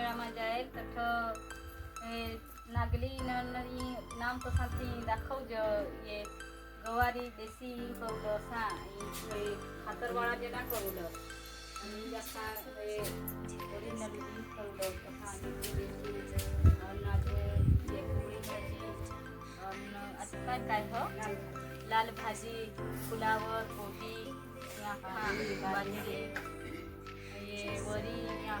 મેળામાં જાય તઠ એ નાગલી નરી નામ તો સાથી દાખવ જ એ ગવારી દેશી કવડ સા એ ખાતરવાળા જે ના કવડ અને જાસા એ ઓરી નરી કવડ તથા દેશી અનાજે જે કુળી લાલ ભાજી ફુલાવર કોબી યા ये वरी यहाँ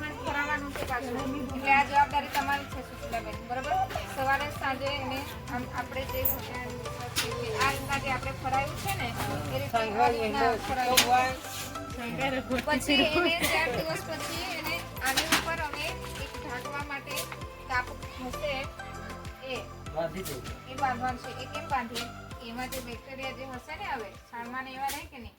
ફરાવાનું છે પાછું? એટલે આ જવાબદારી તમારી છે સુશીલાબેન બરોબર? સવારે સાંજે એને આપણે જે આ રીતના જે આપણે ફરાયું છે ને એ રીતે. પછી એને ચાર દિવસ પછી એને આની ઉપર અમે એક ઢાંકવા માટે કાપ હશે એ એ બાંધવાનું છે. એ કેમ બાંધીએ એમાં જે બેક્ટેરિયા જે હશે ને હવે છાણમાં ને એવા રહે કે નહીં?